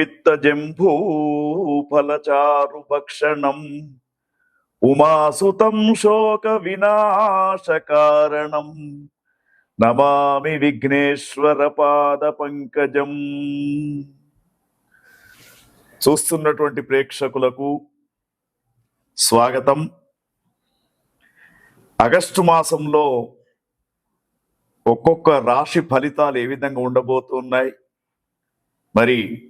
పిత్తజంభూఫలచారు భక్షణం. ఉమాసుతం శోక వినాశ కారణం. నమామి విఘ్నేశ్వర పాద పంకజం. చూస్తున్నటువంటి ప్రేక్షకులకు స్వాగతం. ఆగస్టు మాసంలో ఒక్కొక్క రాశి ఫలితాలు ఏ విధంగా ఉండబోతున్నాయి? మరి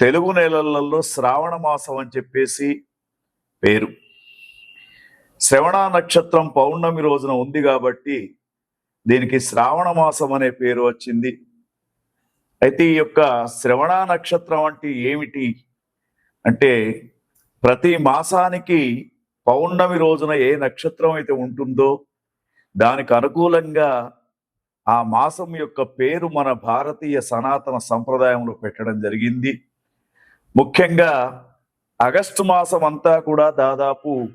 తెలుగు నెలలలో శ్రావణ మాసం అని చెప్పేసి పేరు. శ్రవణ నక్షత్రం పౌర్ణమి రోజున ఉంది కాబట్టి దీనికి శ్రావణ మాసం అనే పేరు వచ్చింది. అయితే ఈ యొక్క శ్రవణ నక్షత్రం అంటే ఏమిటి? అంటే ప్రతి మాసానికి పౌర్ణమి రోజున ఏ నక్షత్రం అయితే ఉంటుందో దానికి అనుకూలంగా ఆ మాసం యొక్క పేరు మన భారతీయ సనాతన సంప్రదాయంలో పెట్టడం జరిగింది. ముఖ్యంగా ఆగస్టు మాసం అంతా కూడా దాదాపు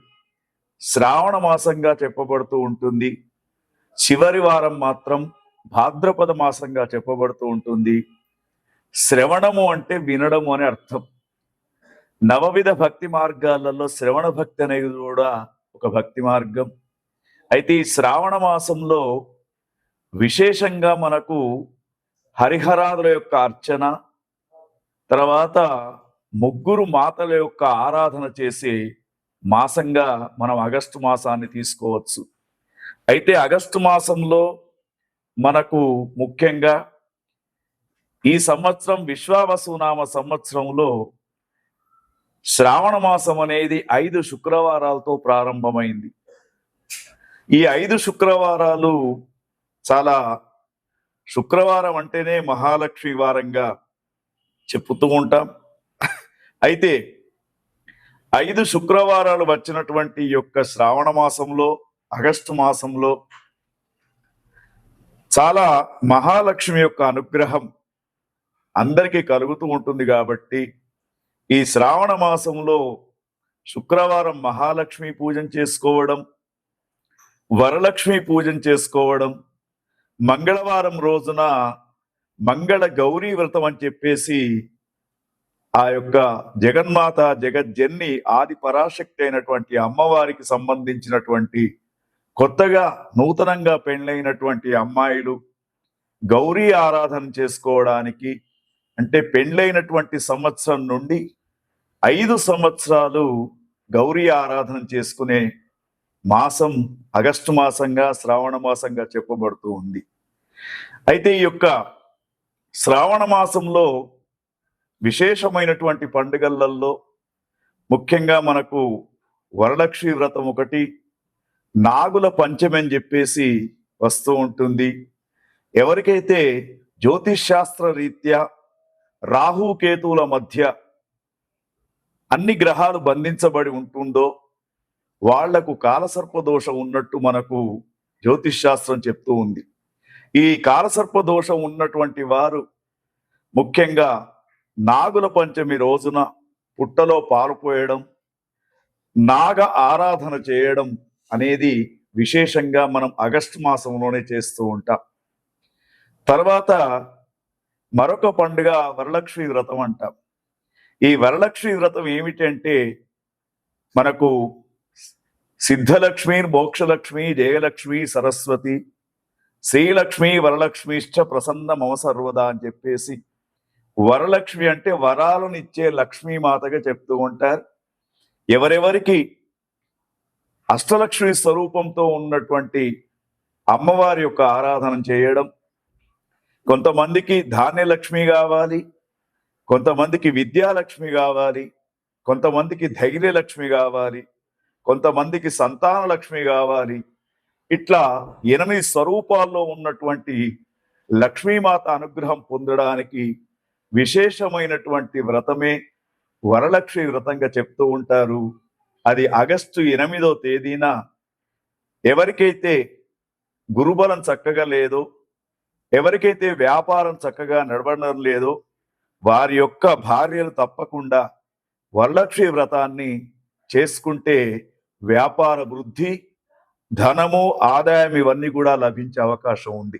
శ్రావణ మాసంగా చెప్పబడుతూ ఉంటుంది. చివరి వారం మాత్రం భాద్రపద మాసంగా చెప్పబడుతూ ఉంటుంది. శ్రవణము అంటే వినడము అని అర్థం. నవవిధ భక్తి మార్గాలలో శ్రవణ భక్తి అనేది కూడా ఒక భక్తి మార్గం. అయితే ఈ శ్రావణ మాసంలో విశేషంగా మనకు హరిహరాదుల యొక్క అర్చన తర్వాత ముగ్గురు మాతల యొక్క ఆరాధన చేసే మాసంగా మనం ఆగస్టు మాసాన్ని తీసుకోవచ్చు. అయితే ఆగస్టు మాసంలో మనకు ముఖ్యంగా ఈ సంవత్సరం విశ్వావసునామ సంవత్సరంలో శ్రావణ మాసం అనేది ఐదు శుక్రవారాలతో ప్రారంభమైంది. ఈ ఐదు శుక్రవారాలు చాలా శుక్రవారం అంటేనే మహాలక్ష్మి వారంగా చెప్పుతూ ఉంటాం. అయితే ఐదు శుక్రవారాలు వచ్చినటువంటి యొక్క శ్రావణ మాసంలో ఆగస్టు మాసంలో చాలా మహాలక్ష్మి యొక్క అనుగ్రహం అందరికీ కలుగుతూ ఉంటుంది కాబట్టి ఈ శ్రావణ మాసంలో శుక్రవారం మహాలక్ష్మి పూజం చేసుకోవడం వరలక్ష్మి పూజం చేసుకోవడం మంగళవారం రోజున మంగళ గౌరీ వ్రతం అని చెప్పేసి ఆ యొక్క జగన్మాత జగజ్జన్ని ఆది పరాశక్తి అయినటువంటి అమ్మవారికి సంబంధించినటువంటి కొత్తగా నూతనంగా పెండ్లైనటువంటి అమ్మాయిలు గౌరీ ఆరాధన చేసుకోవడానికి అంటే పెండ్లైనటువంటి సంవత్సరం నుండి ఐదు సంవత్సరాలు గౌరీ ఆరాధన చేసుకునే మాసం ఆగస్టు మాసంగా శ్రావణ మాసంగా చెప్పబడుతూ ఉంది. అయితే ఈ యొక్క శ్రావణ మాసంలో విశేషమైనటువంటి పండుగలలో ముఖ్యంగా మనకు వరలక్ష్మి వ్రతం ఒకటి నాగుల పంచమి అని చెప్పేసి వస్తూ ఉంటుంది. ఎవరికైతే జ్యోతిషాస్త్ర రీత్యా రాహుకేతువుల మధ్య అన్ని గ్రహాలు బంధించబడి ఉంటుందో వాళ్ళకు కాలసర్ప దోషం ఉన్నట్టు మనకు జ్యోతిషాస్త్రం చెప్తూ ఉంది. ఈ కాలసర్ప దోషం ఉన్నటువంటి వారు ముఖ్యంగా నాగుల పంచమి రోజున పుట్టలో పాలుపోయడం నాగ ఆరాధన చేయడం అనేది విశేషంగా మనం ఆగస్టు మాసంలోనే చేస్తూ ఉంటాం. తర్వాత మరొక పండుగ వరలక్ష్మి వ్రతం అంటాం. ఈ వరలక్ష్మి వ్రతం ఏమిటంటే మనకు సిద్ధలక్ష్మి మోక్షలక్ష్మి జయలక్ష్మి సరస్వతి శ్రీలక్ష్మి వరలక్ష్మిశ్చ ప్రసన్న మమ సర్వదా అని చెప్పేసి వరలక్ష్మి అంటే వరాలను ఇచ్చే లక్ష్మీమాతగా చెప్తూ ఉంటారు. ఎవరెవరికి అష్టలక్ష్మి స్వరూపంతో ఉన్నటువంటి అమ్మవారి యొక్క ఆరాధన చేయడం కొంతమందికి ధాన్యలక్ష్మి కావాలి కొంతమందికి విద్యాలక్ష్మి కావాలి కొంతమందికి ధైర్యలక్ష్మి కావాలి కొంతమందికి సంతాన లక్ష్మి కావాలి. ఇట్లా ఎనిమిది స్వరూపాల్లో ఉన్నటువంటి లక్ష్మీమాత అనుగ్రహం పొందడానికి విశేషమైనటువంటి వ్రతమే వరలక్ష్మి వ్రతంగా చెప్తూ ఉంటారు. అది ఆగస్టు ఎనిమిదో తేదీన ఎవరికైతే గురుబలం చక్కగా లేదో ఎవరికైతే వ్యాపారం చక్కగా నడవడం లేదో వారి యొక్క భార్యలు తప్పకుండా వరలక్ష్మి వ్రతాన్ని చేసుకుంటే వ్యాపార వృద్ధి ధనము ఆదాయం ఇవన్నీ కూడా లభించే అవకాశం ఉంది.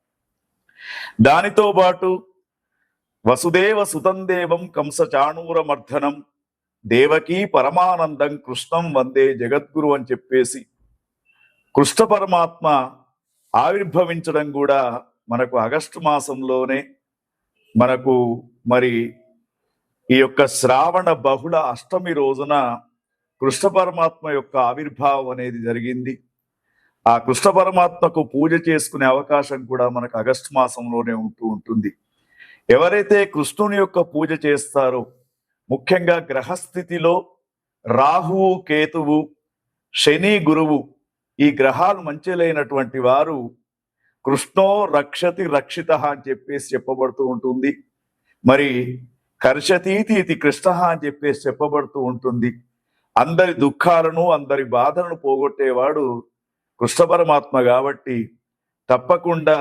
దానితో పాటు వసుదేవ సుతందేవం కంస చాణూరమర్ధనం దేవకీ పరమానందం కృష్ణం వందే జగద్గురు అని చెప్పేసి కృష్ణ పరమాత్మ ఆవిర్భవించడం కూడా మనకు ఆగస్టు మాసంలోనే మనకు మరి ఈ యొక్క శ్రావణ బహుళ అష్టమి రోజున కృష్ణ పరమాత్మ యొక్క ఆవిర్భావం అనేది జరిగింది. ఆ కృష్ణ పరమాత్మకు పూజ చేసుకునే అవకాశం కూడా మనకు ఆగస్టు మాసంలోనే ఉంటూ ఉంటుంది. ఎవరైతే కృష్ణుని యొక్క పూజ చేస్తారో ముఖ్యంగా గ్రహస్థితిలో రాహువు కేతువు శని గురువు ఈ గ్రహాలు మంచి లేనటువంటి వారు కృష్ణో రక్షతి రక్షిత అని చెప్పేసి చెప్పబడుతూ ఉంటుంది. మరి కర్షతీతి ఇది కృష్ణ అని చెప్పేసి చెప్పబడుతూ ఉంటుంది. అందరి దుఃఖాలను అందరి బాధలను పోగొట్టేవాడు కృష్ణ పరమాత్మ కాబట్టి తప్పకుండా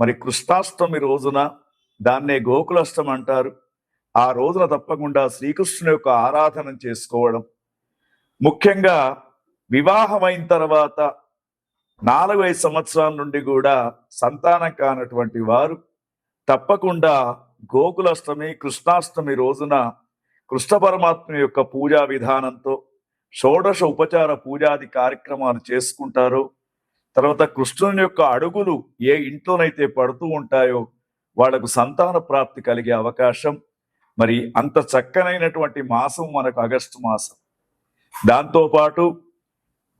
మరి కృష్ణాష్టమి రోజున దాన్నే గోకులాష్టం అంటారు. ఆ రోజున తప్పకుండా శ్రీకృష్ణుని యొక్క ఆరాధన చేసుకోవడం. ముఖ్యంగా వివాహమైన తర్వాత నాలుగైదు సంవత్సరాల నుండి కూడా సంతానం కానటువంటి వారు తప్పకుండా గోకులాష్టమి కృష్ణాష్టమి రోజున కృష్ణ పరమాత్మ యొక్క పూజా విధానంతో షోడశ ఉపచార పూజాది కార్యక్రమాలు చేసుకుంటారో. తర్వాత కృష్ణుని యొక్క అడుగులు ఏ ఇంట్లోనైతే పడుతూ ఉంటాయో వాళ్ళకు సంతాన ప్రాప్తి కలిగే అవకాశం. మరి అంత చక్కనైనటువంటి మాసం మనకు ఆగస్టు మాసం. దాంతో పాటు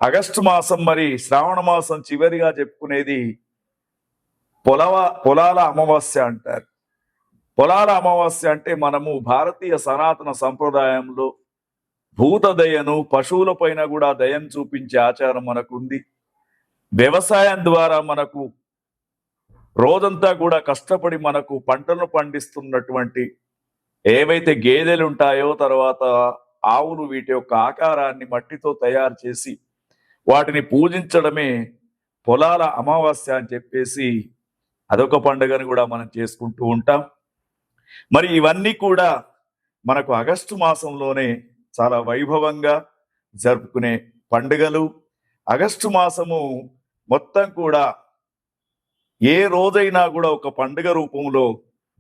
ఆగస్టు మాసం మరి శ్రావణ మాసం చివరిగా చెప్పుకునేది పొలవ పొలాల అమావాస్య అంటారు. పొలాల అమావాస్య అంటే మనము భారతీయ సనాతన సంప్రదాయంలో భూత దయను పశువుల పైన కూడా దయను చూపించే ఆచారం మనకు ఉంది వ్యవసాయం ద్వారా మనకు రోజంతా కూడా కష్టపడి మనకు పంటను పండిస్తున్నటువంటి ఏవైతే గేదెలు ఉంటాయో తర్వాత ఆవులు వీటి యొక్క ఆకారాన్ని మట్టితో తయారు చేసి వాటిని పూజించడమే పొలాల అమావాస్య అని చెప్పేసి అదొక పండుగను కూడా మనం చేసుకుంటూ ఉంటాం. మరి ఇవన్నీ కూడా మనకు ఆగస్టు మాసంలోనే చాలా వైభవంగా జరుపుకునే పండుగలు. ఆగస్టు మాసము మొత్తం కూడా ఏ రోజైనా కూడా ఒక పండుగ రూపంలో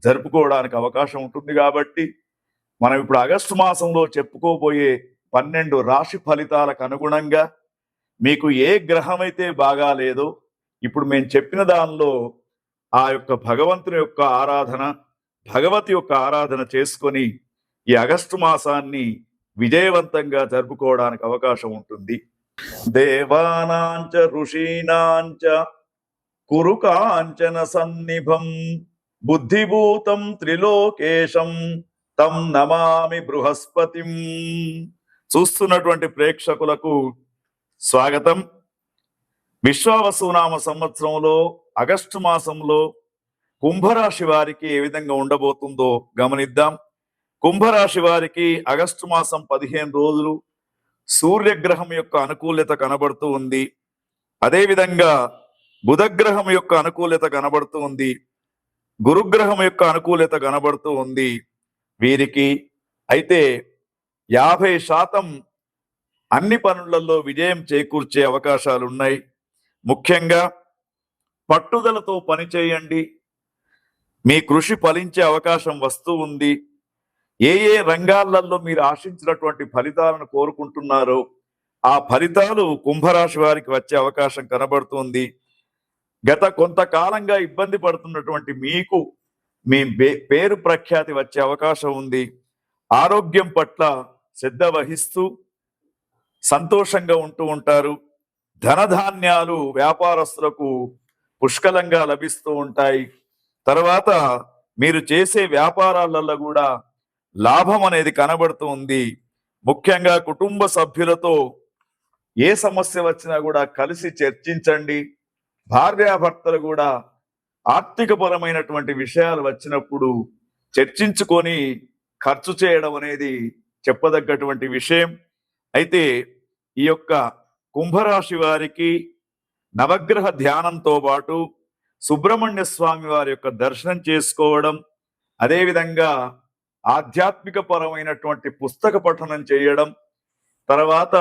జరుపుకోవడానికి అవకాశం ఉంటుంది కాబట్టి మనం ఇప్పుడు ఆగస్టు మాసంలో చెప్పుకోబోయే పన్నెండు రాశి ఫలితాలకు అనుగుణంగా మీకు ఏ గ్రహం అయితే బాగా లేదో ఇప్పుడు మేము చెప్పిన దానిలో ఆ యొక్క భగవంతుని యొక్క ఆరాధన భగవతి యొక్క ఆరాధన చేసుకొని ఈ ఆగస్టు మాసాన్ని విజయవంతంగా జరుపుకోవడానికి అవకాశం ఉంటుంది. దేవానాంచ ఋషీణాంచ కురుకాంచన సన్నిభం బుద్ధిభూతం త్రిలోకేశం తం నమామి బృహస్పతిం. చూస్తున్నటువంటి ప్రేక్షకులకు స్వాగతం. విశ్వావసునామ సంవత్సరంలో ఆగస్టు మాసంలో కుంభరాశి వారికి ఏ విధంగా ఉండబోతుందో గమనిద్దాం. కుంభరాశి వారికి ఆగస్టు మాసం పదిహేను రోజులు సూర్యగ్రహం యొక్క అనుకూల్యత కనబడుతూ ఉంది. అదేవిధంగా బుధగ్రహం యొక్క అనుకూల్యత కనబడుతూ ఉంది. గురుగ్రహం యొక్క అనుకూలత కనబడుతూ ఉంది. వీరికి అయితే యాభై శాతం అన్ని పనులలో విజయం చేకూర్చే అవకాశాలు ఉన్నాయి. ముఖ్యంగా పట్టుదలతో పనిచేయండి మీ కృషి ఫలించే అవకాశం వస్తూ ఉంది. ఏ ఏ రంగాలలో మీరు ఆశించినటువంటి ఫలితాలను కోరుకుంటున్నారో ఆ ఫలితాలు కుంభరాశి వారికి వచ్చే అవకాశం కనబడుతుంది. గత కొంతకాలంగా ఇబ్బంది పడుతున్నటువంటి మీకు మీ పేరు ప్రఖ్యాతి వచ్చే అవకాశం ఉంది. ఆరోగ్యం పట్ల శ్రద్ధ వహిస్తూ సంతోషంగా ఉంటూ ఉంటారు. ధనధాన్యాలు వ్యాపారస్తులకు పుష్కలంగా లభిస్తూ ఉంటాయి. తర్వాత మీరు చేసే వ్యాపారాలలో కూడా లాభం అనేది కనబడుతూ ఉంది. ముఖ్యంగా కుటుంబ సభ్యులతో ఏ సమస్య వచ్చినా కూడా కలిసి చర్చించండి. భార్యాభర్తలు కూడా ఆర్థికపరమైనటువంటి విషయాలు వచ్చినప్పుడు చర్చించుకొని ఖర్చు చేయడం అనేది చెప్పదగ్గటువంటి విషయం. అయితే ఈ యొక్క కుంభరాశి వారికి నవగ్రహ ధ్యానంతో పాటు సుబ్రహ్మణ్య స్వామి వారి యొక్క దర్శనం చేసుకోవడం అదేవిధంగా ఆధ్యాత్మిక పరమైనటువంటి పుస్తక పఠనం చేయడం తర్వాత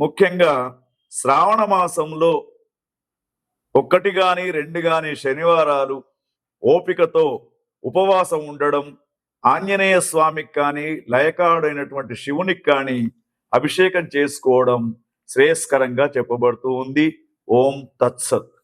ముఖ్యంగా శ్రావణ మాసంలో ఒక్కటి కానీ రెండు కానీ శనివారాలు ఓపికతో ఉపవాసం ఉండడం ఆంజనేయ స్వామికి కానీ లయకాడైనటువంటి శివునికి కానీ అభిషేకం చేసుకోవడం శ్రేయస్కరంగా చెప్పబడుతూ ఉంది. ఓం తత్సత్.